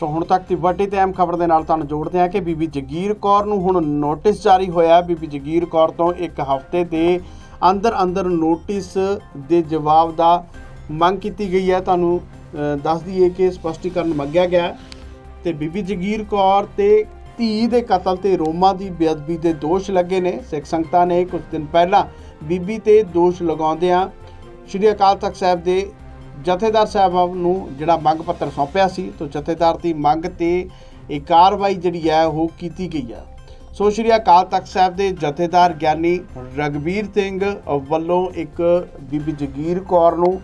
ਸੋ ਹੁਣ ਤੱਕ ਦੀ ਵੱਡੀ ਤੇ ਅਹਿਮ ਖਬਰ ਦੇ ਨਾਲ ਤੁਹਾਨੂੰ ਜੋੜਦੇ ਹਾਂ ਕਿ ਬੀਬੀ ਜਗੀਰ ਕੌਰ ਨੂੰ ਹੁਣ ਨੋਟਿਸ ਜਾਰੀ ਹੋਇਆ ਬੀਬੀ ਜਗੀਰ ਕੌਰ ਤੋਂ ਇੱਕ ਹਫ਼ਤੇ ਦੇ ਅੰਦਰ ਅੰਦਰ ਨੋਟਿਸ ਦੇ ਜਵਾਬ ਦਾ ਮੰਗ ਕੀਤੀ ਗਈ ਹੈ। ਤੁਹਾਨੂੰ ਅ, ਦੱਸ ਦਈਏ ਕਿ ਸਪਸ਼ਟੀਕਰਨ ਮੰਗਿਆ ਗਿਆ ਹੈ ਤੇ ਬੀਬੀ ਜਗੀਰ ਕੌਰ ਤੇ ਧੀ ਦੇ ਕਤਲ ਤੇ ਰੋਮਾ ਦੀ ਬੇਅਦਬੀ ਦੇ ਦੋਸ਼ ਲੱਗੇ ਨੇ। ਸਿੱਖ ਸੰਗਤਾਂ ਨੇ ਕੁਝ ਦਿਨ ਪਹਿਲਾਂ ਬੀਬੀ ਤੇ ਦੋਸ਼ ਲਗਾਉਂਦਿਆਂ ਸ਼੍ਰੀ ਅਕਾਲ ਤਖਤ ਸਾਹਿਬ ਦੇ ਜਥੇਦਾਰ ਸਾਹਿਬ ਨੂੰ ਜਿਹੜਾ ਮੰਗ ਪੱਤਰ ਸੌਂਪਿਆ ਸੀ, ਤੋਂ ਜਥੇਦਾਰ ਦੀ ਮੰਗ ਤੇ ਇਹ ਕਾਰਵਾਈ ਜਿਹੜੀ ਹੈ, ਉਹ ਕੀਤੀ ਗਈ ਹੈ। ਸੋ ਸ਼੍ਰੀ ਅਕਾਲ ਤਖਤ ਸਾਹਿਬ ਦੇ ਜਥੇਦਾਰ ਗਿਆਨੀ ਰਗਵੀਰ ਸਿੰਘ ਵੱਲੋਂ ਇੱਕ ਬੀਬੀ ਜਗੀਰ ਕੌਰ ਨੂੰ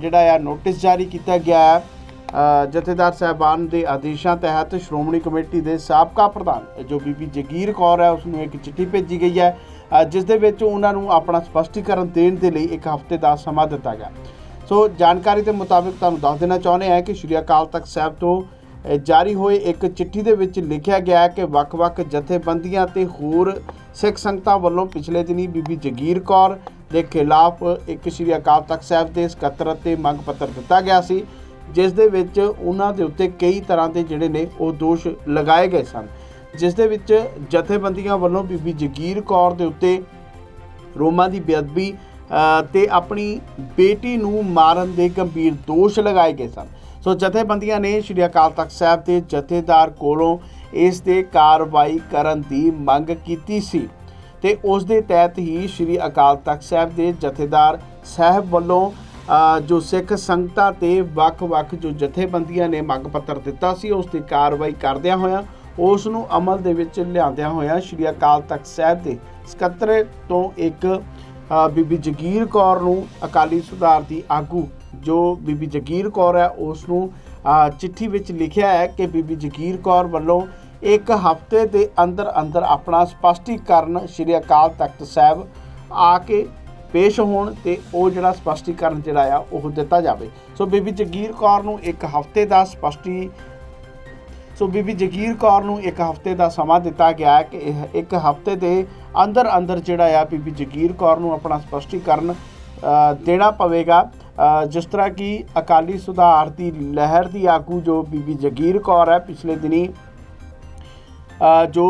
ਜਿਹੜਾ ਆ ਨੋਟਿਸ ਜਾਰੀ ਕੀਤਾ ਗਿਆ ਹੈ। ਜਥੇਦਾਰ ਸਾਹਿਬਾਨ ਦੇ ਆਦੇਸ਼ਾਂ ਤਹਿਤ ਸ਼੍ਰੋਮਣੀ ਕਮੇਟੀ ਦੇ ਸਾਬਕਾ ਪ੍ਰਧਾਨ, ਜੋ ਬੀਬੀ ਜਗੀਰ ਕੌਰ ਹੈ ਉਸ ਨੂੰ ਇੱਕ ਚਿੱਠੀ ਭੇਜੀ ਗਈ ਹੈ। ਜਿਸ ਦੇ ਵਿੱਚ ਉਹਨਾਂ ਨੂੰ ਆਪਣਾ ਸਪਸ਼ਟੀਕਰਨ ਦੇਣ ਦੇ ਲਈ ਇੱਕ ਹਫ਼ਤੇ ਦਾ ਸਮਾਂ ਦਿੱਤਾ ਗਿਆ। ਸੋ ਜਾਣਕਾਰੀ ਦੇ ਮੁਤਾਬਿਕ ਤੁਹਾਨੂੰ ਦੱਸ ਦੇਣਾ ਚਾਹੁੰਦੇ ਹਾਂ ਕਿ ਸ਼੍ਰੀ ਅਕਾਲ ਤਖਤ ਸਾਹਿਬ ਤੋਂ ਜਾਰੀ ਹੋਏ ਇੱਕ ਚਿੱਠੀ ਦੇ ਵਿੱਚ ਲਿਖਿਆ ਗਿਆ ਕਿ ਵੱਖ-ਵੱਖ ਜਥੇਬੰਦੀਆਂ ਤੇ ਹੋਰ ਸਿੱਖ ਸੰਗਤਾਂ ਵੱਲੋਂ ਪਿਛਲੇ ਦਿਨੀ ਬੀਬੀ ਜਗੀਰ ਕੌਰ ਦੇ ਖਿਲਾਫ ਇੱਕ ਸ਼੍ਰੀ ਅਕਾਲ ਤਖਤ ਸਾਹਿਬ ਦੇ ਸਕੱਤਰ ਤੇ ਮੰਗ ਪੱਤਰ ਦਿੱਤਾ ਗਿਆ ਸੀ, ਜਿਸ ਦੇ ਵਿੱਚ ਉਹਨਾਂ ਦੇ ਉੱਤੇ ਕਈ ਤਰ੍ਹਾਂ ਦੇ ਜਿਹੜੇ ਨੇ ਉਹ ਦੋਸ਼ ਲਗਾਏ ਗਏ ਸਨ। ਜਿਸ ਦੇ ਵਿੱਚ ਜਥੇਬੰਦੀਆਂ ਵੱਲੋਂ ਬੀਬੀ ਜਗੀਰ ਕੌਰ ਦੇ ਉੱਤੇ ਰੋਮਾ ਦੀ ਬੇਅਦਬੀ ਤੇ ਆਪਣੀ ਬੇਟੀ ਨੂੰ ਮਾਰਨ ਦੇ ਗੰਭੀਰ ਦੋਸ਼ ਲਗਾਏ ਗਏ ਸਨ। ਸੋ ਜਥੇਬੰਦੀਆਂ ਨੇ ਸ਼੍ਰੀ ਅਕਾਲ ਤਖਤ ਸਾਹਿਬ ਦੇ ਜਥੇਦਾਰ ਕੋਲੋਂ ਇਸ ਤੇ ਕਾਰਵਾਈ ਕਰਨ ਦੀ ਮੰਗ ਕੀਤੀ ਸੀ ਤੇ ਉਸ ਦੇ ਤਹਿਤ ਹੀ ਸ਼੍ਰੀ ਅਕਾਲ ਤਖਤ ਸਾਹਿਬ ਦੇ ਜਥੇਦਾਰ ਸਾਹਿਬ ਵੱਲੋਂ ਜੋ ਸਿੱਖ ਸੰਗਤਾਂ ਤੇ ਵੱਖ-ਵੱਖ ਜੋ ਜਥੇਬੰਦੀਆਂ ਨੇ ਮੰਗ ਪੱਤਰ ਦਿੱਤਾ ਸੀ, ਉਸ ਤੇ ਕਾਰਵਾਈ ਕਰਦਿਆਂ ਹੋਇਆਂ, ਉਸ ਨੂੰ ਅਮਲ ਦੇ ਵਿੱਚ ਲਿਆਂਦਿਆਂ ਹੋਇਆਂ ਸ਼੍ਰੀ ਅਕਾਲ ਤਖਤ ਸਾਹਿਬ ਦੇ ਸਕੱਤਰ ਤੋਂ ਇੱਕ ਬੀਬੀ ਜਗੀਰ ਕੌਰ ਨੂੰ ਅਕਾਲੀ ਸੁਧਾਰ ਦੀ ਆਗੂ, ਜੋ ਬੀਬੀ ਜਗੀਰ ਕੌਰ ਹੈ ਉਸ ਨੂੰ ਚਿੱਠੀ ਵਿੱਚ ਲਿਖਿਆ ਹੈ ਕਿ ਬੀਬੀ ਜਗੀਰ ਕੌਰ ਵੱਲੋਂ ਇੱਕ ਹਫ਼ਤੇ ਦੇ ਅੰਦਰ ਅੰਦਰ ਆਪਣਾ ਸਪਸ਼ਟੀਕਰਨ ਸ਼੍ਰੀ ਅਕਾਲ ਤਖਤ ਸਾਹਿਬ ਆ ਕੇ ਪੇਸ਼ ਹੋਣ ਤੇ ਉਹ ਜਿਹੜਾ ਸਪਸ਼ਟੀਕਰਨ ਜਿਹੜਾ ਆ, ਉਹ ਦਿੱਤਾ ਜਾਵੇ। ਸੋ ਬੀਬੀ ਜਗੀਰ ਕੌਰ ਨੂੰ ਇੱਕ ਹਫ਼ਤੇ ਦਾ ਸਪਸ਼ਟੀ, ਸੋ ਬੀਬੀ ਜਗੀਰ ਕੌਰ ਨੂੰ ਇੱਕ ਹਫ਼ਤੇ ਦਾ ਸਮਾਂ ਦਿੱਤਾ ਗਿਆ ਹੈ ਕਿ ਇਹ ਇੱਕ ਹਫ਼ਤੇ ਦੇ ਅੰਦਰ ਅੰਦਰ ਜਿਹੜਾ ਆ ਬੀਬੀ ਜਗੀਰ ਕੌਰ ਨੂੰ ਆਪਣਾ ਸਪਸ਼ਟੀਕਰਨ ਦੇਣਾ ਪਵੇਗਾ। ਜਿਸ ਤਰ੍ਹਾਂ ਕਿ ਅਕਾਲੀ ਸੁਧਾਰ ਦੀ ਲਹਿਰ ਦੀ ਆਗੂ ਜੋ ਬੀਬੀ ਜਗੀਰ ਕੌਰ ਹੈ ਪਿਛਲੇ ਦਿਨੀ ਜੋ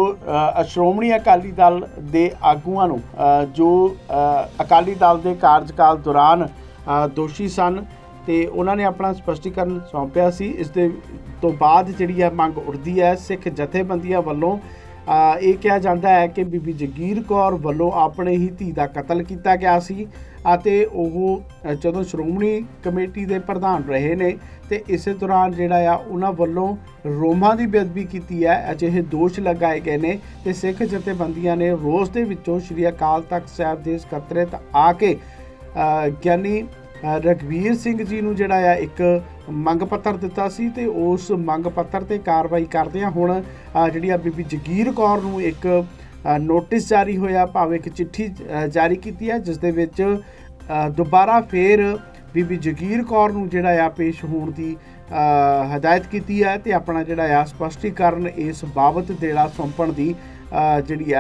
ਸ਼੍ਰੋਮਣੀ ਅਕਾਲੀ ਦਲ ਦੇ ਆਗੂਆਂ ਨੂੰ ਜੋ ਅਕਾਲੀ ਦਲ ਦੇ ਕਾਰਜਕਾਲ ਦੌਰਾਨ ਦੋਸ਼ੀ ਸਨ ਤੇ ਉਹਨਾਂ ਨੇ ਆਪਣਾ ਸਪਸ਼ਟੀਕਰਨ ਸੌਂਪਿਆ ਸੀ। ਇਸ ਦੇ ਤੋਂ ਬਾਅਦ ਜਿਹੜੀ ਹੈ ਮੰਗ ਉੱਠਦੀ ਹੈ, ਸਿੱਖ ਜਥੇਬੰਦੀਆਂ ਵੱਲੋਂ ਇਹ ਕਿਹਾ ਜਾਂਦਾ ਹੈ ਕਿ ਬੀਬੀ ਜਗੀਰ ਕੌਰ ਵੱਲੋਂ ਆਪਣੇ ਹੀ ਧੀ ਦਾ ਕਤਲ ਕੀਤਾ ਗਿਆ ਸੀ ਅਤੇ ਉਹ ਜਦੋਂ ਸ਼੍ਰੋਮਣੀ ਕਮੇਟੀ ਦੇ ਪ੍ਰਧਾਨ ਰਹੇ ਨੇ ਤੇ ਇਸੇ ਦੌਰਾਨ ਜਿਹੜਾ ਆ, ਉਹਨਾਂ ਵੱਲੋਂ ਰੋਮਾਂ ਦੀ ਬੇਅਦਬੀ ਕੀਤੀ ਹੈ, ਅਜਿਹੇ ਦੋਸ਼ ਲਗਾਏ ਗਏ ਨੇ ਤੇ ਸਿੱਖ ਜਥੇਬੰਦੀਆਂ ਨੇ ਰੋਸ ਦੇ ਵਿੱਚੋਂ ਸ਼੍ਰੀ ਅਕਾਲ ਤਖਤ ਸਾਹਿਬ ਦੇ ਸਕੱਤਰੇਤ ਆ ਕੇ ਗਿਆਨੀ ਅ, ਰਘਵੀਰ ਸਿੰਘ ਜੀ ਨੂੰ ਜਿਹੜਾ ਆ ਇੱਕ ਮੰਗ ਪੱਤਰ ਦਿੱਤਾ ਸੀ ਤੇ ਉਸ ਮੰਗ ਪੱਤਰ ਤੇ ਕਾਰਵਾਈ ਕਰਦਿਆਂ ਹੁਣ ਜਿਹੜੀ ਆ ਬੀਬੀ ਜਗੀਰ ਕੌਰ ਨੂੰ ਇੱਕ ਨੋਟਿਸ ਜਾਰੀ ਹੋਇਆ ਭਾਵੇਂ ਇੱਕ ਚਿੱਠੀ ਜਾਰੀ ਕੀਤੀ ਹੈ ਜਿਸ ਦੇ ਵਿੱਚ ਦੁਬਾਰਾ ਫੇਰ ਬੀਬੀ ਜਗੀਰ ਕੌਰ ਨੂੰ ਜਿਹੜਾ ਆ ਪੇਸ਼ ਹੋਣ ਦੀ ਹਦਾਇਤ ਕੀਤੀ ਹੈ ਤੇ ਆਪਣਾ ਜਿਹੜਾ ਆ ਸਪਸ਼ਟੀਕਰਨ ਇਸ ਬਾਬਤ ਦੇਣਾ ਸੌਂਪਣ ਦੀ ਜਿਹੜੀ ਆ